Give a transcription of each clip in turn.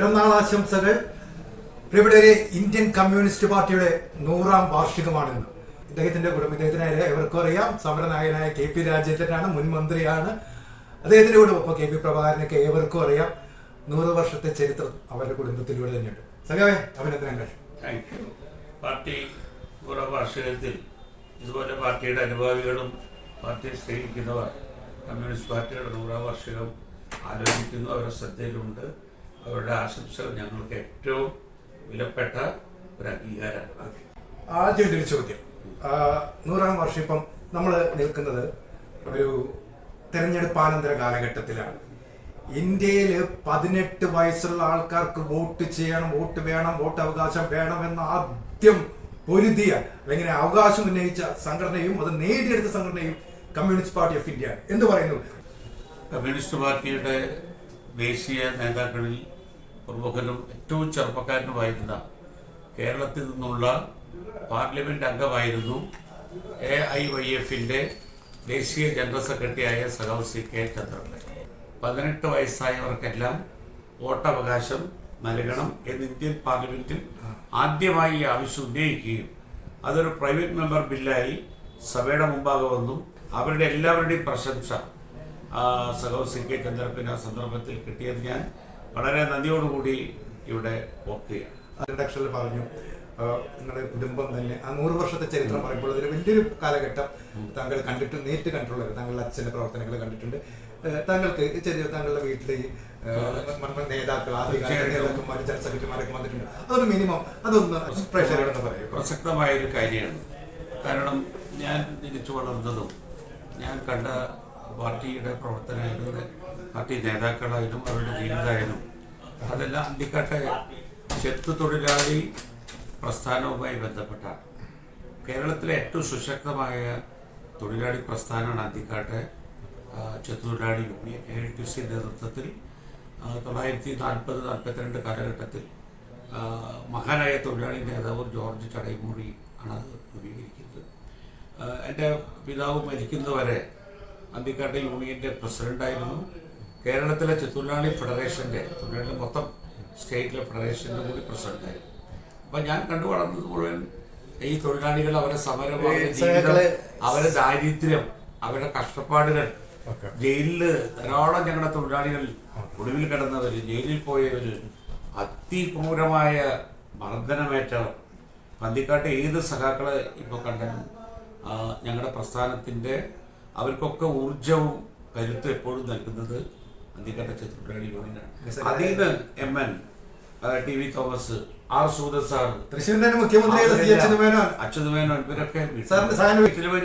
പിറന്നാൾ ആശംസകൾ പ്രിയപ്പെട്ടവരെ ഇന്ത്യൻ കമ്മ്യൂണിസ്റ്റ് പാർട്ടിയുടെ നൂറാം വാർഷികമാണിന്ന്. ഇദ്ദേഹത്തിന്റെ കുടുംബം ഇദ്ദേഹത്തിന് എവർക്കും അറിയാം. സമരനായകനായ കെ പി രാജേന്ദ്രനാണ് മുൻ മന്ത്രിയാണ്. അദ്ദേഹത്തിന്റെ കുടുംബം ഒപ്പം കെ പി പ്രഭാകരനൊക്കെ ഏവർക്കും അറിയാം. നൂറ് വർഷത്തെ ചരിത്രം അവരുടെ കുടുംബത്തിലൂടെ തന്നെയുണ്ട്. സഖാവേ അഭിനന്ദനങ്ങൾ. പാർട്ടി വാർഷികത്തിൽ ഇതുപോലെ പാർട്ടിയുടെ അനുഭാവികളും പാർട്ടിയെ സ്നേഹിക്കുന്നവർ കമ്മ്യൂണിസ്റ്റ് പാർട്ടിയുടെ നൂറാം വാർഷികം ആലോചിക്കുന്നു അവരുടെ ശ്രദ്ധയിലുണ്ട്. അവരുടെ ആശംസകൾ ഞങ്ങൾക്ക് ഏറ്റവും വിലപ്പെട്ട ഒരു അംഗീകാരമാണ്. ആദ്യം ഒരു ചോദ്യം. നൂറാം വർഷം ഇപ്പം നമ്മൾ നിൽക്കുന്നത് ഒരു തെരഞ്ഞെടുപ്പാനന്തര കാലഘട്ടത്തിലാണ്. ഇന്ത്യയിൽ പതിനെട്ട് വയസ്സുള്ള ആൾക്കാർക്ക് വോട്ട് ചെയ്യണം വോട്ട് വേണം വോട്ട് അവകാശം വേണമെന്ന് ആദ്യം പൊരുതിയ അല്ലെങ്കിൽ അവകാശം ഉന്നയിച്ച സംഘടനയും അത് നേടിയെടുത്ത സംഘടനയും കമ്മ്യൂണിസ്റ്റ് പാർട്ടി ഓഫ് ഇന്ത്യ എന്ന് പറയുന്നു? കമ്മ്യൂണിസ്റ്റ് പാർട്ടിയുടെ ദേശീയ നേതാക്കളിൽ പ്രമുഖനും ഏറ്റവും ചെറുപ്പക്കാരനുമായിരുന്ന കേരളത്തിൽ നിന്നുള്ള പാർലമെന്റ് അംഗമായിരുന്നു എ ഐ വൈ എഫിന്റെ ദേശീയ ജനറൽ സെക്രട്ടറിയായ സഖാവ് സി കെ ചന്ദ്രൻ പതിനെട്ട് വയസ്സായവർക്കെല്ലാം വോട്ടവകാശം നൽകണം എന്ന് ഇന്ത്യൻ പാർലമെന്റിൽ ആദ്യമായി ഈ ആവശ്യം ഉന്നയിക്കുകയും അതൊരു പ്രൈവറ്റ് മെമ്പർ ബില്ലായി സഭയുടെ മുമ്പാകെ വന്നു അവരുടെ എല്ലാവരുടെയും പ്രശംസ ആ, സഖാവ് സി കെ ചന്ദ്രപ്പിന് ആ സന്ദർഭത്തിൽ കിട്ടിയത് ഞാൻ വളരെ നന്ദിയോടുകൂടി ഇവിടെ ഓർക്കുകയാണ്. ഇൻട്രഡക്ഷനിൽ പറഞ്ഞു നിങ്ങളുടെ കുടുംബം തന്നെ ആ നൂറ് വർഷത്തെ ചരിത്രം പറയുമ്പോൾ അതിൽ വലിയൊരു കാലഘട്ടം താങ്കൾ കണ്ടിട്ട് നേരിട്ട് കണ്ടിട്ടുള്ളത് താങ്കളുടെ അച്ഛന്റെ പ്രവർത്തനങ്ങൾ കണ്ടിട്ടുണ്ട്. താങ്കൾക്ക് ചെറിയ താങ്കളുടെ വീട്ടിലെ നേതാക്കൾ ആദ്യകാല നേതാക്കന്മാർ ജനറൽ സെക്രട്ടറിമാരൊക്കെ വന്നിട്ടുണ്ട്. അതൊരു മിനിമം അതൊന്ന് പ്രേക്ഷകരോടൊന്ന് പറയും. പ്രസക്തമായ ഒരു കാര്യമാണ്. കാരണം ഞാൻ ജനിച്ചു വളർന്നതും ഞാൻ കണ്ട പാർട്ടിയുടെ പ്രവർത്തനമായാലും പാർട്ടി നേതാക്കളായാലും അവരുടെ ജീവിതമായാലും അതെല്ലാം അന്തിക്കട്ടെ. ചെത്തു തൊഴിലാളി പ്രസ്ഥാനവുമായി ബന്ധപ്പെട്ട കേരളത്തിലെ ഏറ്റവും സുശക്തമായ തൊഴിലാളി പ്രസ്ഥാനമാണ് അന്തിക്കാട്ടെ. ചെത്തു തൊഴിലാളി യൂണിയൻ എ ടി സി നേതൃത്വത്തിൽ തൊള്ളായിരത്തി നാൽപ്പത് നാൽപ്പത്തിരണ്ട് കാലഘട്ടത്തിൽ മഹാനായ തൊഴിലാളി നേതാവ് ജോർജ് ചടയമൂറി ആണ് അത് രൂപീകരിക്കുന്നത്. എന്റെ പിതാവ് മരിക്കുന്നവരെ അന്തിക്കാട്ടെ യൂണിയന്റെ പ്രസിഡന്റായിരുന്നു കേരളത്തിലെ തൊഴിലാളി ഫെഡറേഷന്റെ തൊഴിലാളി മൊത്തം സ്റ്റേറ്റിലെ ഫെഡറേഷന്റെ കൂടി പ്രസിഡന്റായിരുന്നു അപ്പം ഞാൻ കണ്ടു വളർന്നത് മുഴുവൻ ഈ തൊഴിലാളികൾ അവരെ സമരം അവരെ ദാരിദ്ര്യം അവരുടെ കഷ്ടപ്പാടുകൾ. ജയിലിൽ ധാരാളം ഞങ്ങളുടെ തൊഴിലാളികൾ ഒടുവിൽ കിടന്നവര് ജയിലിൽ പോയവര് അതിക്രൂരമായ മർദ്ദനമേറ്റവർ പന്തിക്കാട്ട് ഏത് സഖാക്കളെ ഇപ്പോൾ കണ്ടാലും ഞങ്ങളുടെ പ്രസ്ഥാനത്തിന്റെ അവർക്കൊക്കെ ഊർജവും കരുത്തും എപ്പോഴും നൽകുന്നത് അന്തിക്കട്ട തൊഴിലാളി യൂണിയനാണ് അതിൽ നിന്ന് M N T V Thomas R Sooraj sir തൃശ്ശൂരിന്റെ തന്നെ മുഖ്യമന്ത്രി ഇവരൊക്കെ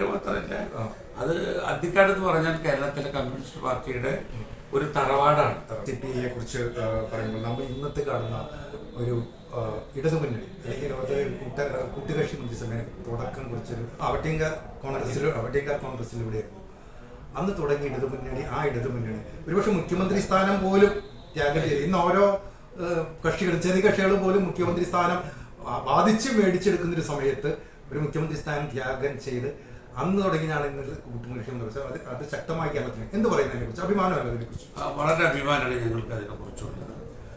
മാത്രമല്ല. അത് അന്തിക്കാട് എന്ന് പറഞ്ഞാൽ കേരളത്തിലെ കമ്മ്യൂണിസ്റ്റ് പാർട്ടിയുടെ ഒരു തറവാടാണ്. സി പി ഐയെ കുറിച്ച് പറയുമ്പോൾ നമ്മൾ ഇന്നത്തെ കാണുന്ന ഒരു ഇടതു മുന്നണി അല്ലെങ്കിൽ അവരുടെ കൂട്ട കൂട്ടുകക്ഷി മന്ത്രിസഭയെ തുടക്കം കുറിച്ചൊരു അവട്ടിങ്ക കോൺഗ്രസിലും അവട്ടിങ്ക കോൺഗ്രസിലൂടെയായിരുന്നു അന്ന് തുടങ്ങിയ ഇടതുമുന്നണി ആ ഇടതു മുന്നണി. ഒരുപക്ഷെ മുഖ്യമന്ത്രി സ്ഥാനം പോലും ത്യാഗം ചെയ്തു. ഇന്ന് ഓരോ കക്ഷികളും ചെറിയ കക്ഷികൾ പോലും മുഖ്യമന്ത്രി സ്ഥാനം ബാധിച്ച് മേടിച്ചെടുക്കുന്ന ഒരു സമയത്ത് ഒരു മുഖ്യമന്ത്രി സ്ഥാനം ത്യാഗം ചെയ്ത് അന്ന് തുടങ്ങിയാണ് ഇന്ന് കൂട്ടുമുഖ്യമന്ത്രി എന്ന് അത് അത് ശക്തമായി കേരളത്തിന്. എന്ത് പറയുന്നതിനെ കുറിച്ച്? അഭിമാനമല്ല അതിനെ കുറിച്ച്? വളരെ അഭിമാനമാണ് ഞങ്ങൾക്ക് അതിനെ കുറിച്ചുള്ളത്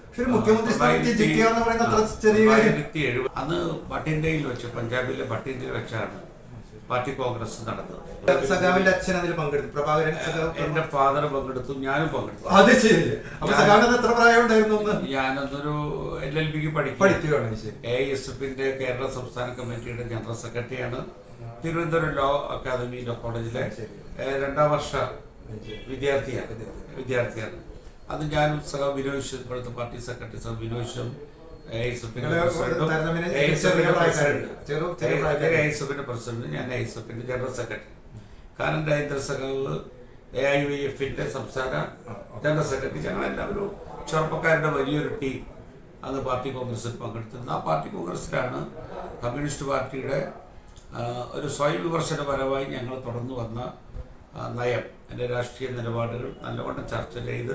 പക്ഷെ ഒരു മുഖ്യമന്ത്രി സ്ഥാനത്ത് പറയുന്ന അത്ര ചെറിയ അന്ന് ബട്ടിൻഡയിൽ വെച്ച് പഞ്ചാബിലെ ബട്ടിൻഡയിൽ വെച്ചാണ് പാർട്ടി കോൺഗ്രസ് നടന്നത് സഖാവിന്റെ അച്ഛൻ അതിൽ പങ്കെടുത്തു. പ്രഭാകരൻ എന്റെ ഫാദർ പങ്കെടുത്തു ഞാനും പങ്കെടുത്തു. അത് ശരി. അപ്പൊ എത്ര പ്രായം ഉണ്ടായിരുന്നു ഒന്ന് ഞാനതൊരു എൽ എൽ പഠിക്കും പഠിക്കുകയാണ്. എ എസ് എഫിന്റെ കേരള സംസ്ഥാന കമ്മിറ്റിയുടെ ജനറൽ സെക്രട്ടറിയാണ്. തിരുവനന്തപുരം ലോ അക്കാദമി ലോ കോളേജിലെ രണ്ടാം വർഷ വിദ്യാർത്ഥിയാണ്. വിദ്യാർത്ഥിയാണ്. അത് ഞാനും സഹ വിനോദ് ഇപ്പോഴത്തെ പാർട്ടി സെക്രട്ടറി സഹ വിനോദും നിങ്ങൾ പ്രസിഡന്റും ഞാൻ എസ് ജനറൽ സെക്രട്ടറി. കാരണം രാജേന്ദ്ര സഖാവ് എ ഐ വി എഫിന്റെ സംസ്ഥാന ജനറൽ സെക്രട്ടറി. ഞങ്ങളെല്ലാവരും ചെറുപ്പക്കാരുടെ വലിയൊരു ടീം. അന്ന് പാർട്ടി കോൺഗ്രസിൽ പങ്കെടുത്തിരുന്നു. ആ പാർട്ടി കോൺഗ്രസിലാണ് കമ്മ്യൂണിസ്റ്റ് പാർട്ടിയുടെ ഒരു സ്വയം വിമർശനപരമായി ഞങ്ങൾ തുടർന്നു വന്ന നയം. എന്റെ രാഷ്ട്രീയ നിലപാടുകൾ നല്ലവണ്ണം ചർച്ച ചെയ്ത്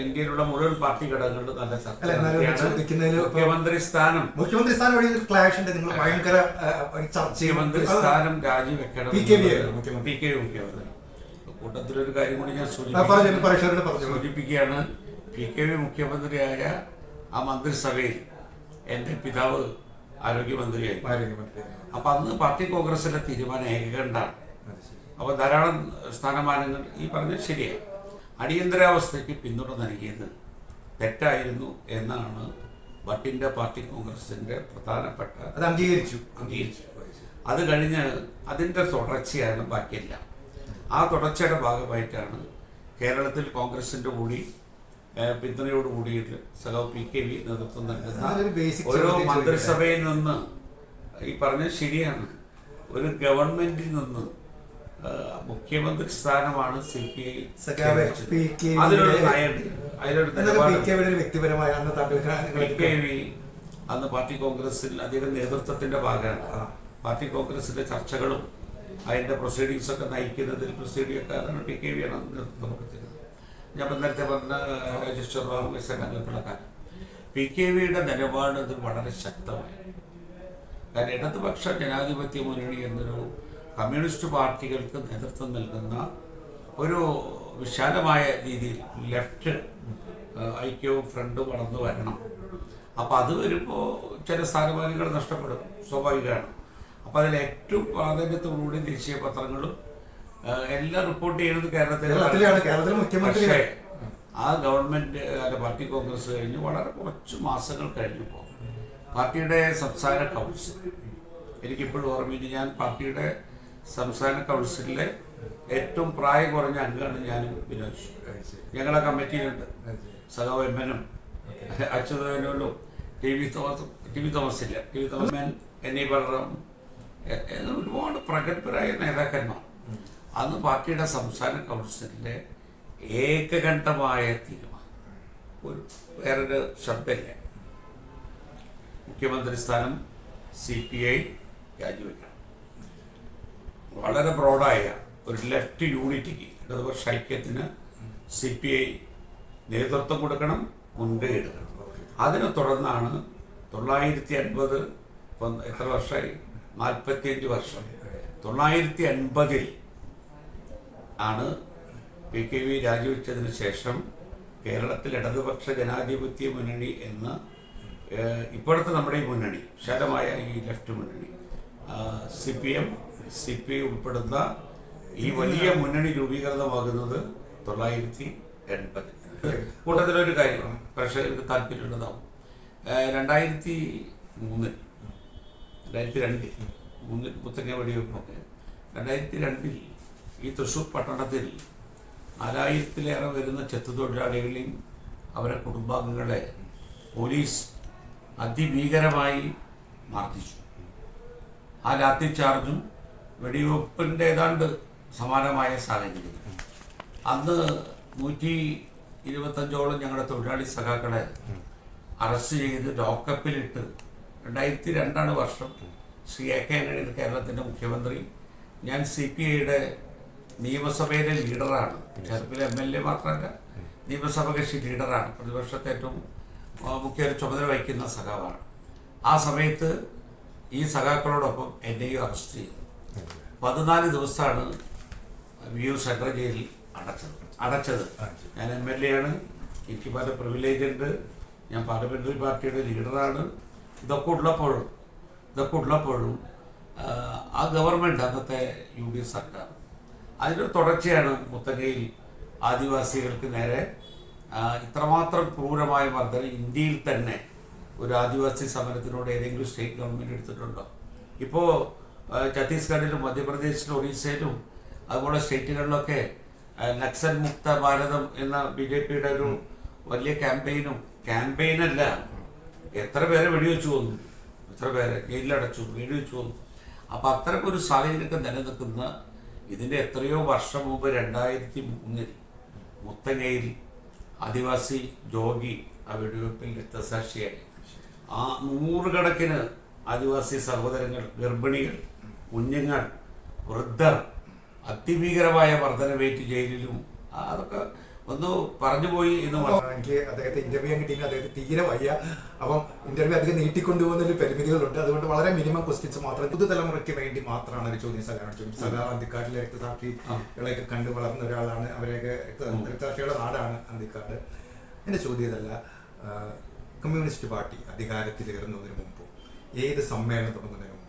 ഇന്ത്യയിലുള്ള മുഴുവൻ പാർട്ടി ഘടകങ്ങളുടെ നല്ല ചർച്ച മുഖ്യമന്ത്രി സ്ഥാനം. മുഖ്യമന്ത്രി സ്ഥാനം വഴി ഒരു ക്ലാഷ് ഉണ്ട്. നിങ്ങൾ ഭയങ്കര ചർച്ചയും മുഖ്യമന്ത്രി സ്ഥാനം രാജിവെക്കണം പി കെ. പി കെ മുഖ്യമന്ത്രി. കൂട്ടത്തിലൊരു കാര്യം കൂടി ഞാൻ പറഞ്ഞു, സൂചിപ്പിക്കുകയാണ് പറഞ്ഞു. പി കെ വി മുഖ്യമന്ത്രിയായ ആ മന്ത്രിസഭയിൽ എന്റെ പിതാവ് ആരോഗ്യമന്ത്രിയായി. അപ്പൊ അന്ന് പാർട്ടി കോൺഗ്രസിന്റെ തീരുമാനം ഏകകണ്ഠാണ് അപ്പൊ ധാരാളം സ്ഥാനമാനങ്ങൾ ഈ പറഞ്ഞത് ശരിയാണ്. അടിയന്തരാവസ്ഥയ്ക്ക് പിന്തുണ നൽകിയത് തെറ്റായിരുന്നു എന്നാണ് ഭട്ടിന്റെ പാർട്ടി കോൺഗ്രസിന്റെ പ്രധാനപ്പെട്ട അത് അംഗീകരിച്ചു. അംഗീകരിച്ചു. അത് കഴിഞ്ഞ് അതിന്റെ തുടർച്ചയാണ് ബാക്കിയെല്ലാം. ആ തുടർച്ചയുടെ ഭാഗമായിട്ടാണ് കേരളത്തിൽ കോൺഗ്രസിന്റെ കൂടി ഏഹ്, പിന്തുണയോട് കൂടിയിട്ട് സഹോ പി കെ വി നേതൃത്വം നൽകുന്ന ഓരോ മന്ത്രിസഭയിൽ നിന്ന് ഈ പറഞ്ഞത് ശരിയാണ്. ഒരു ഗവൺമെന്റിൽ നിന്ന് മുഖ്യമന്ത്രി സ്ഥാനമാണ് സി പി ഐ അതിലൊരു നയമുണ്ട്. വ്യക്തിപരമായ അന്ന് പാർട്ടി കോൺഗ്രസിൽ അദ്ദേഹം നേതൃത്വത്തിന്റെ ഭാഗമാണ്. പാർട്ടി കോൺഗ്രസിന്റെ ചർച്ചകളും അതിന്റെ പ്രൊസീഡിങ്സ് ഒക്കെ നയിക്കുന്നതിൽ പ്രൊസീഡിയക്കാരാണ് പി കെ വി ആണ് അന്ന് നേതൃത്വം കൊടുത്തിരുന്നത്. ഞാൻ നേരത്തെ പറഞ്ഞ രാജേശ്വർ റാവു എസ് എൻ അംഗങ്ങളൊക്കെ പി കെ വിയുടെ നിലപാട് ഇത് വളരെ ശക്തമായി കാരണം ഇടതുപക്ഷ ജനാധിപത്യ മുന്നണി എന്നൊരു കമ്മ്യൂണിസ്റ്റ് പാർട്ടികൾക്ക് നേതൃത്വം നൽകുന്ന ഒരു വിശാലമായ രീതിയിൽ ലെഫ്റ്റ് ഐക്യവും ഫ്രണ്ടും വളർന്നു വരണം. അപ്പോൾ അത് വരുമ്പോൾ ചില സ്ഥാനമാനങ്ങൾ നഷ്ടപ്പെടും സ്വാഭാവികമാണ്. അപ്പം അതിൽ ഏറ്റവും പ്രാധാന്യത്തോടുകൂടി ദേശീയ പത്രങ്ങളും എല്ലാം റിപ്പോർട്ട് ചെയ്യുന്നത് കേരളത്തിലാണ് കേരളത്തിൽ കേരളത്തിലെ മുഖ്യമന്ത്രി. പക്ഷേ ആ ഗവൺമെന്റ് അല്ല പാർട്ടി കോൺഗ്രസ് കഴിഞ്ഞ് വളരെ കുറച്ച് മാസങ്ങൾ കഴിഞ്ഞപ്പോൾ പാർട്ടിയുടെ സംസ്ഥാന കൗൺസിൽ. എനിക്കിപ്പോഴും ഓർമ്മയില്ല ഞാൻ പാർട്ടിയുടെ സംസ്ഥാന കൗൺസിലിലെ ഏറ്റവും പ്രായം കുറഞ്ഞ അംഗമാണ് ഞാനും വിനോദ്. ഞങ്ങളെ കമ്മിറ്റിയിലുണ്ട്. സഖാവ് എമ്മനും അച്യുതനും T V Thomas T V Thomas ഇല്ല ടി വി തോമസ് എൻ എന്നീ ബലറാം എ- എ- ഒരുപാട് പ്രഗത്ഭരായ നേതാക്കന്മാർ. അന്ന് പാർട്ടിയുടെ സംസ്ഥാന കൗൺസിലിന്റെ ഏകകണ്ഠമായ തീരുമാനം. ഒരു വേറൊരു ശബ്ദമില്ല. മുഖ്യമന്ത്രി സ്ഥാനം സി പി ഐ രാജിവെക്കണം. വളരെ ബ്രോഡായ ഒരു ലെഫ്റ്റ് യൂണിറ്റിക്ക് ഇടതുപക്ഷ ഐക്യത്തിന് സി പി ഐ നേതൃത്വം കൊടുക്കണം മുൻകൈ എടുക്കണം. അതിനെ തുടർന്നാണ് തൊള്ളായിരത്തി അൻപത് ഇപ്പം എത്ര വർഷമായി? നാൽപ്പത്തിയഞ്ച് വർഷം. തൊള്ളായിരത്തി അൻപതിൽ ആണ് പി കെ വി രാജിവെച്ചതിന് ശേഷം കേരളത്തിൽ ഇടതുപക്ഷ ജനാധിപത്യ മുന്നണി എന്ന് ഇപ്പോഴത്തെ നമ്മുടെ ഈ മുന്നണി വിശാലമായ ഈ ലെഫ്റ്റ് മുന്നണി C P M C P ഉൾപ്പെടുന്ന ഈ വലിയ മുന്നണി രൂപീകൃതമാകുന്നത് തൊള്ളായിരത്തി എൺപതിൽ കൂട്ടത്തിലൊരു കാര്യം പ്രേക്ഷകർക്ക് താല്പര്യമുള്ളതാവും. രണ്ടായിരത്തി മൂന്ന് രണ്ടായിരത്തി രണ്ടിൽ മൂന്നിൽ മുത്തങ്ങ വെടിവെപ്പൊക്കെ രണ്ടായിരത്തി രണ്ടിൽ ഈ തൃശ്ശൂർ പട്ടണത്തിൽ നാലായിരത്തിലേറെ വരുന്ന ചെത്തു തൊഴിലാളികളെയും അവരെ കുടുംബാംഗങ്ങളെ പോലീസ് അതിഭീകരമായി മർദ്ദിച്ചു. ആ ലാത്തി ചാർജും വെടിവെപ്പിന്റെ ഏതാണ്ട് സമാനമായ സാഹചര്യം. അന്ന് നൂറ്റി ഇരുപത്തഞ്ചോളം ഞങ്ങളുടെ തൊഴിലാളി സഖാക്കളെ അറസ്റ്റ് ചെയ്ത് ലോക്കപ്പിലിട്ട് രണ്ടായിരത്തി രണ്ടാണ് വർഷം ശ്രീ എ കെ ആന്റണി കേരളത്തിന്റെ മുഖ്യമന്ത്രി. ഞാൻ സി പി ഐയുടെ നിയമസഭയിലെ ലീഡറാണ്. ചെറുപ്പിലെ എം എൽ എ മാത്രമല്ല നിയമസഭ കക്ഷി ലീഡറാണ്. പ്രതിപക്ഷത്തെ ഏറ്റവും മുഖ്യ ചുമതല വഹിക്കുന്ന സഖാവാണ്. ആ സമയത്ത് ഈ സഖാക്കളോടൊപ്പം എന്നെയും അറസ്റ്റ് ചെയ്തു. പതിനാല് ദിവസമാണ് വ്യൂ സെൻട്രൽ ജയിലിൽ അടച്ചത്. അടച്ചത്. ഞാൻ എം എൽ എ ആണ്. എനിക്ക് പല പ്രിവിലേജ് ഉണ്ട്. ഞാൻ പാർലമെന്ററി പാർട്ടിയുടെ ലീഡറാണ് ഇതൊക്കെ ഉള്ളപ്പോഴും ഇതൊക്കെ ഉള്ളപ്പോഴും ആ ഗവൺമെന്റ് അന്നത്തെ യു ഡി എഫ് സർക്കാർ. അതിന്റെ തുടർച്ചയാണ് മുത്തങ്ങയിൽ ആദിവാസികൾക്ക് നേരെ ഇത്രമാത്രം ക്രൂരമായ മർദ്ദനം ഇന്ത്യയിൽ തന്നെ ഒരു ആദിവാസി സമരത്തിനോട് ഏതെങ്കിലും സ്റ്റേറ്റ് ഗവൺമെന്റ് എടുത്തിട്ടുണ്ടോ? ഇപ്പോൾ ഛത്തീസ്ഗഡിലും മധ്യപ്രദേശിലും ഒറീസയിലും അതുപോലെ സ്റ്റേറ്റുകളിലൊക്കെ നക്സൽ മുക്ത ഭാരതം എന്ന ബി ജെ പിയുടെ ഒരു വലിയ ക്യാമ്പയിനും ക്യാമ്പയിനല്ല എത്ര പേരെ വെടിവെച്ചു കൊന്നു എത്ര പേരെ ജയിലിലടച്ചു വെടിവെച്ചു കൊന്നു അപ്പം ഒരു സാഹചര്യമൊക്കെ നിലനിൽക്കുന്ന ഇതിന്റെ എത്രയോ വർഷം മുമ്പ് രണ്ടായിരത്തി മൂന്നിൽ മുത്തങ്ങയിൽ ആദിവാസി ജോഗി ആ വെടിവെപ്പിൽ രക്തസാക്ഷിയായി. ആ നൂറുകണക്കിന് ആദിവാസി സഹോദരങ്ങൾ ഗർഭിണികൾ കുഞ്ഞുങ്ങൾ വൃദ്ധർ അതിഭീകരമായ വർധനവേറ്റ് ജയിലിലും അതൊക്കെ ഒന്ന് പറഞ്ഞു പോയി എന്ന് പറഞ്ഞു എനിക്ക് അദ്ദേഹത്തെ ഇന്റർവ്യൂ കിട്ടിയെങ്കിൽ അദ്ദേഹത്തെ തീരെ വയ്യ. അപ്പം ഇന്റർവ്യൂ അധികം നീട്ടിക്കൊണ്ടുപോകുന്ന പരിമിതികളുണ്ട്. അതുകൊണ്ട് വളരെ മിനിമം ക്വസ്റ്റ്യൻസ് മാത്രം പുതുതലമുറയ്ക്ക് വേണ്ടി മാത്രമാണ് ഒരു ചോദ്യം സഖാണ് ചോദിച്ചത്. സഖാ അന്തിക്കാട്ടിലെ രക്തസാക്ഷികളെയൊക്കെ കണ്ടു വളർന്ന ഒരാളാണ്. അവരെയൊക്കെ രക്ത- രക്തസാക്ഷികളുടെ നാടാണ് അന്തിക്കാട്. എന്റെ ചോദ്യം ഇതല്ല. കമ്മ്യൂണിസ്റ്റ് പാർട്ടി അധികാരത്തിലേറുന്നതിന് മുമ്പ് ഏത് സമ്മേളനം തുടങ്ങുന്നതിന് മുമ്പ്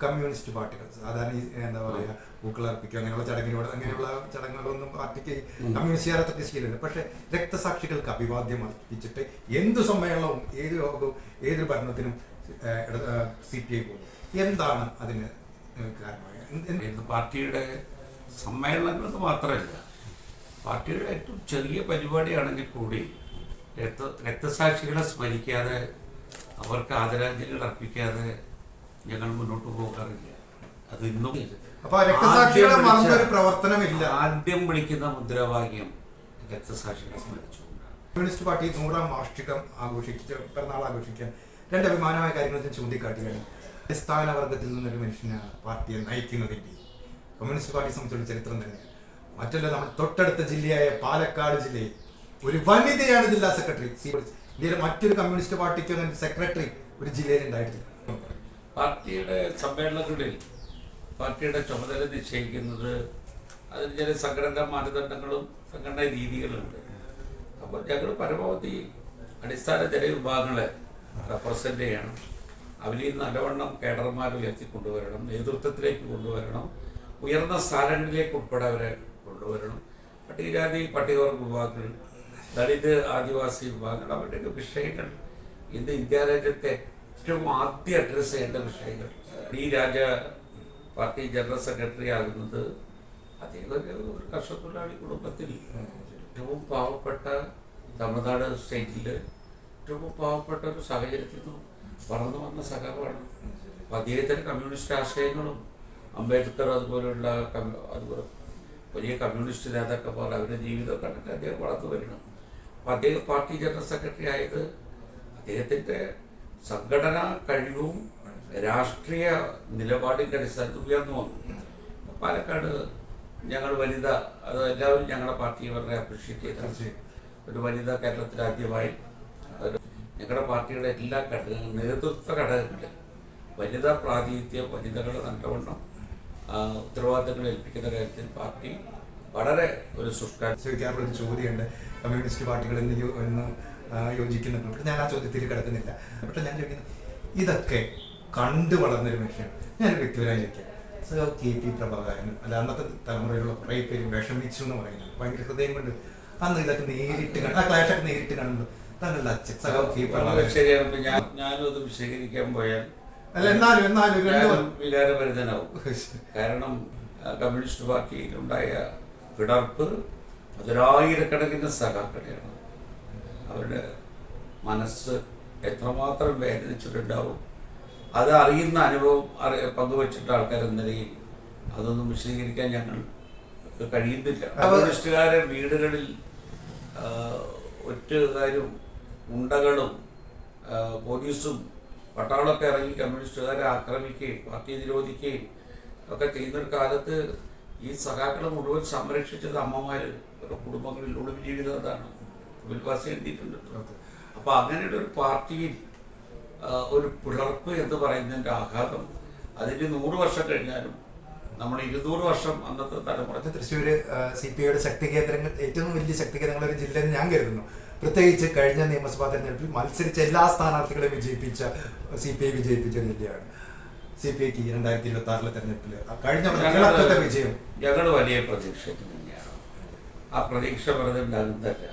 കമ്മ്യൂണിസ്റ്റ് പാർട്ടികൾ സാധാരണ ഈ എന്താ പറയുക പൂക്കളർപ്പിക്കുക അങ്ങനെയുള്ള ചടങ്ങിനോട് അങ്ങനെയുള്ള ചടങ്ങുകളൊന്നും പാർട്ടിക്ക് കമ്മ്യൂണിസ്റ്റുകാരെ ചെയ്യാത്ത ശീലമില്ല പക്ഷെ രക്തസാക്ഷികൾക്ക് അഭിവാദ്യം അർപ്പിച്ചിട്ട് എന്ത് സമ്മേളനവും ഏത് യോഗവും ഏതൊരു ഭരണത്തിനും സി പി ഐ പോകും എന്താണ് അതിന് കാരണമായ? പാർട്ടിയുടെ സമ്മേളനങ്ങൾ മാത്രമല്ല പാർട്ടിയുടെ ഏറ്റവും ചെറിയ പരിപാടിയാണെങ്കിൽ കൂടി രക്ത രക്തസാക്ഷികളെ സ്മരിക്കാതെ അവർക്ക് ആദരാഞ്ജലികൾ അർപ്പിക്കാതെ ഞങ്ങൾ മുന്നോട്ട് പോകാറില്ല. അത് ഇന്നും അപ്പൊ ആ രക്തസാക്ഷികളെ ആദ്യം മറന്നൊരു പ്രവർത്തനമില്ല. ആദ്യം വിളിക്കുന്ന മുദ്രാവാക്യം രക്തസാക്ഷികളെ സ്മരിച്ചുകൊണ്ടാണ്. കമ്മ്യൂണിസ്റ്റ് പാർട്ടി നൂറാം വാർഷികം ആഘോഷിച്ച് പിറന്നാൾ ആഘോഷിക്കാൻ രണ്ട് അഭിമാനമായ കാര്യങ്ങൾ ഞാൻ ചൂണ്ടിക്കാട്ടുകയാണ് അടിസ്ഥാന വർഗത്തിൽ നിന്നൊരു മനുഷ്യനാണ് പാർട്ടിയെ നയിക്കുന്നതിന്റെ കമ്മ്യൂണിസ്റ്റ് പാർട്ടിയെ സംബന്ധിച്ചുള്ള ചരിത്രം തന്നെയാണ്. മറ്റല്ല നമ്മുടെ തൊട്ടടുത്ത ജില്ലയായ പാലക്കാട് ജില്ലയിൽ ഒരു വനിതയാണ് ജില്ലാ സെക്രട്ടറി. ഇന്ത്യയിലെ മറ്റൊരു കമ്മ്യൂണിസ്റ്റ് പാർട്ടിക്ക് സെക്രട്ടറി ഒരു ജില്ലയിൽ ഉണ്ടായിട്ടില്ല. പാർട്ടിയുടെ സമ്മേളനങ്ങളിൽ പാർട്ടിയുടെ ചുമതല നിശ്ചയിക്കുന്നത് അതിന് ചില സംഘടനാ മാനദണ്ഡങ്ങളും സംഘടനാ രീതികളുണ്ട്. അപ്പോൾ ഞങ്ങൾ പരമാവധി അടിസ്ഥാന ജനവിഭാഗങ്ങളെ റെപ്രസെന്റ് ചെയ്യണം. അവരിൽ നല്ലവണ്ണം കേഡർമാർ ഉയർത്തിക്കൊണ്ടുവരണം നേതൃത്വത്തിലേക്ക് കൊണ്ടുവരണം ഉയർന്ന സ്ഥാനങ്ങളിലേക്ക് ഉൾപ്പെടെ അവരെ കൊണ്ടുവരണം. പട്ടികജാതി പട്ടികവർഗ വിഭാഗങ്ങൾ ദളിത് ആദിവാസി വിഭാഗങ്ങൾ അവരുടെയൊക്കെ വിഷയങ്ങൾ. ഇന്ന് ഇന്ത്യ രാജ്യത്തെ ഏറ്റവും ആദ്യം അഡ്രസ്സ് ചെയ്യേണ്ട വിഷയങ്ങൾ. D Raja party general secretary ആകുന്നത് അദ്ദേഹം ഒരു കർഷകത്തൊഴിലാളി കുടുംബത്തിൽ. ഏറ്റവും പാവപ്പെട്ട തമിഴ്നാട് സ്റ്റേറ്റിൽ ഏറ്റവും പാവപ്പെട്ട ഒരു സാഹചര്യത്തിൽ നിന്നും വളർന്നു വന്ന സഖാവാണ്. അപ്പം അദ്ദേഹത്തിന്റെ കമ്മ്യൂണിസ്റ്റ് ആശയങ്ങളും അംബേദ്കർ അതുപോലെയുള്ള അതുപോലെ വലിയ കമ്മ്യൂണിസ്റ്റ് നേതാക്കന്മാർ അവരുടെ ജീവിതം കണ്ടിട്ട് അദ്ദേഹം വളർന്നു വരണം അപ്പം അദ്ദേഹം പാർട്ടി ജനറൽ സെക്രട്ടറി ആയത് അദ്ദേഹത്തിന്റെ സംഘടനാ കഴിവും രാഷ്ട്രീയ നിലപാടിന്റെ അടിസ്ഥാനത്തിൽ ഉയർന്നു വന്നു പാലക്കാട് ഞങ്ങൾ വനിത അത് എല്ലാവരും ഞങ്ങളുടെ പാർട്ടി വളരെ അപ്രീഷിയേറ്റ് ചെയ്ത ഒരു വനിത കേരളത്തിൽ ആദ്യമായി. ഞങ്ങളുടെ പാർട്ടിയുടെ എല്ലാ ഘടകങ്ങളും നേതൃത്വ ഘടകങ്ങളിൽ വനിതാ പ്രാതിനിധ്യം വനിതകളെ നല്ലവണ്ണം ഉത്തരവാദിത്തങ്ങൾ ഏൽപ്പിക്കുന്ന കാര്യത്തിൽ പാർട്ടി വളരെ ഒരു സുഷ്കാര ചോദിക്കാറുള്ള ഒരു ചോദ്യമുണ്ട്. കമ്മ്യൂണിസ്റ്റ് പാർട്ടികൾ എന്ന് ഒന്ന് യോജിക്കുന്നവർക്ക് ഞാൻ ആ ചോദ്യത്തിൽ കിടക്കുന്നില്ല. പക്ഷെ ഞാൻ ചോദിക്കുന്നത് ഇതൊക്കെ കണ്ടു വളർന്നൊരു മനുഷ്യനാണ് ഞാനൊരു വ്യക്തിപരമായി ചോദിക്കാം സോ കെ പി പ്രഭാകരൻ അല്ല അന്നത്തെ തലമുറയിലുള്ള കുറേ പേര് വിഷമിച്ചു എന്ന് പറയുന്നത് ഭയങ്കര ഹൃദയം കൊണ്ട് അന്ന് ഇതൊക്കെ നേരിട്ട് കണ്ട് ആ ക്ലാഷൊക്കെ നേരിട്ട് കാണുമ്പോൾ താങ്കളുടെ അച്ഛൻ സഹോ കെ പ്രഭാകരൻ. ശരിയാണ്. ഞാൻ ഞാനും അത് വിശദീകരിക്കാൻ പോയാൽ അല്ല എന്നാലും എന്നാലും വികാരഭരിതനാവും. കാരണം കമ്മ്യൂണിസ്റ്റ് പാർട്ടിയിൽ പാർട്ടിയിലുണ്ടായ പിടർപ്പ് പതിനായിരക്കണക്കിന് സഖാക്കളെയാണ്. അവരുടെ മനസ്സ് എത്രമാത്രം വേദനിച്ചിട്ടുണ്ടാവും. അത് അറിയുന്ന അനുഭവം അറി പങ്കുവച്ചിട്ട ആൾക്കാരെന്ന നിലയിൽ അതൊന്നും വിശദീകരിക്കാൻ ഞങ്ങൾ കഴിയുന്നില്ല. കമ്മ്യൂണിസ്റ്റുകാരെ വീടുകളിൽ ഒറ്റ കാര്യം ഉണ്ടകളും പോലീസും പട്ടാളമൊക്കെ ഇറങ്ങി കമ്മ്യൂണിസ്റ്റുകാരെ ആക്രമിക്കുകയും പാർട്ടി നിരോധിക്കുകയും ഒക്കെ ചെയ്യുന്നൊരു കാലത്ത് ഈ സഖാക്കളെ മുഴുവൻ സംരക്ഷിച്ചത് അമ്മമാർ ഒളിവ് ജീവിതം അതാണ്. വിൽവാസി എഴുതിയിട്ടുണ്ട്. അപ്പോൾ അങ്ങനെയുള്ള ഒരു പാർട്ടിയിൽ ഒരു പിളർപ്പ് എന്ന് പറയുന്നതിന്റെ ആഘാതം അതിന് നൂറ് വർഷം കഴിഞ്ഞാലും നമ്മൾ ഇരുന്നൂറ് വർഷം അന്നത്തെ തലമുറ തൃശ്ശൂര് സി പി ഐയുടെ ശക്തി കേന്ദ്രങ്ങൾ ഏറ്റവും വലിയ ശക്തി കേന്ദ്രങ്ങൾ ഒരു ജില്ല എന്ന് ഞാൻ കരുതുന്നു. പ്രത്യേകിച്ച് കഴിഞ്ഞ നിയമസഭാ തെരഞ്ഞെടുപ്പിൽ മത്സരിച്ച എല്ലാ സ്ഥാനാർത്ഥികളെയും വിജയിപ്പിച്ച സി പി ഐ വിജയിപ്പിച്ച ജില്ലയാണ്. സി പി ഐക്ക് രണ്ടായിരത്തി ഇരുപത്തി ആറിലെ തെരഞ്ഞെടുപ്പിൽ കഴിഞ്ഞ കേരളത്തിലെ വിജയം. ഞങ്ങൾ വലിയ പ്രതീക്ഷ തന്നെയാണ്. ആ പ്രതീക്ഷ വെറുതെ ഉണ്ടാകുന്നതല്ല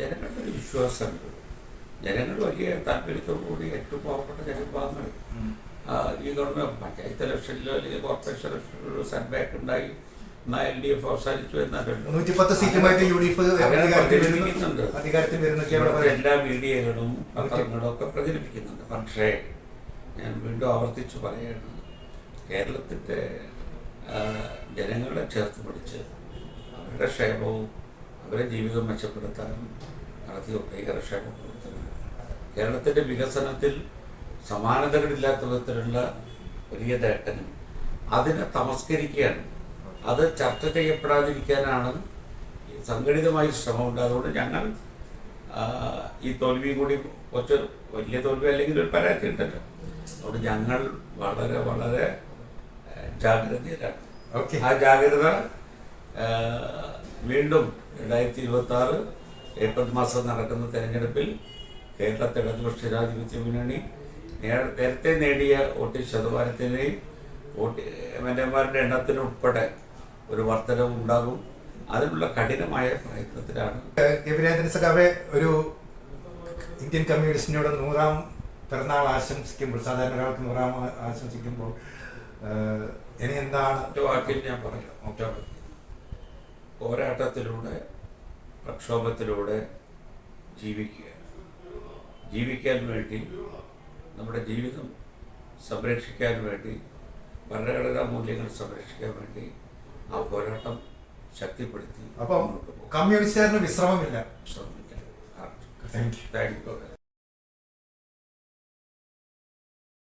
ജനങ്ങളുടെ ഒരു വിശ്വാസമുണ്ട് ജനങ്ങൾ വലിയ താല്പര്യത്തോടു കൂടി ഏറ്റവും പാവപ്പെട്ട ജനവിഭാഗങ്ങൾ ഈ ഗവൺമെന്റ് പഞ്ചായത്ത് ഇലക്ഷനിലോ അല്ലെങ്കിൽ കോർപ്പറേഷൻ ഇലക്ഷനിലോ സെറ്റ്ബാക്ക് സെറ്റ് ബാക്ക് ഉണ്ടായി. എന്നാൽ എൽ ഡി എഫ് അവസാനിച്ചു പറയും എല്ലാ മീഡിയകളും പത്രങ്ങളും ഒക്കെ പ്രചരിപ്പിക്കുന്നുണ്ട്. പക്ഷേ ഞാൻ വീണ്ടും ആവർത്തിച്ച് പറയുകയാണ്. കേരളത്തിന്റെ ജനങ്ങളെ ചേർത്ത് പിടിച്ച് അവരുടെ ക്ഷേമവും അവരുടെ ജീവിതം മെച്ചപ്പെടുത്താനും നടത്തിയ ഭീകരക്ഷേമ ക്ഷേമ പ്രവർത്തനങ്ങൾ. കേരളത്തിന്റെ വികസനത്തിൽ സമാനതകളില്ലാത്ത വിധത്തിലുള്ള വലിയ നേട്ടങ്ങൾ. അതിനെ തമസ്കരിക്കുകയാണ്. അത് ചർച്ച ചെയ്യപ്പെടാതിരിക്കാനാണ് സംഘടിതമായി ശ്രമമുണ്ട്. അതുകൊണ്ട് ഞങ്ങൾ ഈ തോൽവിയും കൂടി കുറച്ച് വലിയ തോൽവി അല്ലെങ്കിൽ ഒരു പരാജയം ഉണ്ടല്ലോ അതുകൊണ്ട് ഞങ്ങൾ വളരെ വളരെ ജാഗ്രതയിലാണ്. ഓക്കെ. ആ ജാഗ്രത വീണ്ടും രണ്ടായിരത്തി ഇരുപത്തി ആറ് ഏപ്രിൽ മാസം നടക്കുന്ന തെരഞ്ഞെടുപ്പിൽ കേരളത്തെ ഇടതുപക്ഷ ജനാധിപത്യ മുന്നണി നേരത്തെ നേടിയ വോട്ട് ശതമാനത്തിനെയും വോട്ട് എം എൽ എമാരുടെ എണ്ണത്തിനുൾപ്പെടെ ഒരു വർധനവ് ഉണ്ടാകും. അതിനുള്ള കഠിനമായ പ്രയത്നത്തിലാണ്. ഒരു ഇന്ത്യൻ കമ്മ്യൂണിസ്റ്റിനോട് നൂറാം പിറന്നാൾ ആശംസിക്കുമ്പോൾ സാധാരണ ഒരാൾക്ക് നൂറാം ആശംസിക്കുമ്പോൾ ഇനി എന്താണ്? ഒറ്റ വാക്കിൽ ഞാൻ പറയാം. ഒറ്റ പോരാട്ടത്തിലൂടെ പ്രക്ഷോഭത്തിലൂടെ ജീവിക്കുക. ജീവിക്കാൻ വേണ്ടി നമ്മുടെ ജീവിതം സംരക്ഷിക്കാൻ വേണ്ടി ഭരണഘടനാ മൂല്യങ്ങൾ സംരക്ഷിക്കാൻ വേണ്ടി ആ പോരാട്ടം ശക്തിപ്പെടുത്തി അപ്പം കമ്മ്യൂണിസ്റ്റുകാരന് വിശ്രമമില്ല. വിശ്രമമില്ല താങ്ക് യു താങ്ക് യു.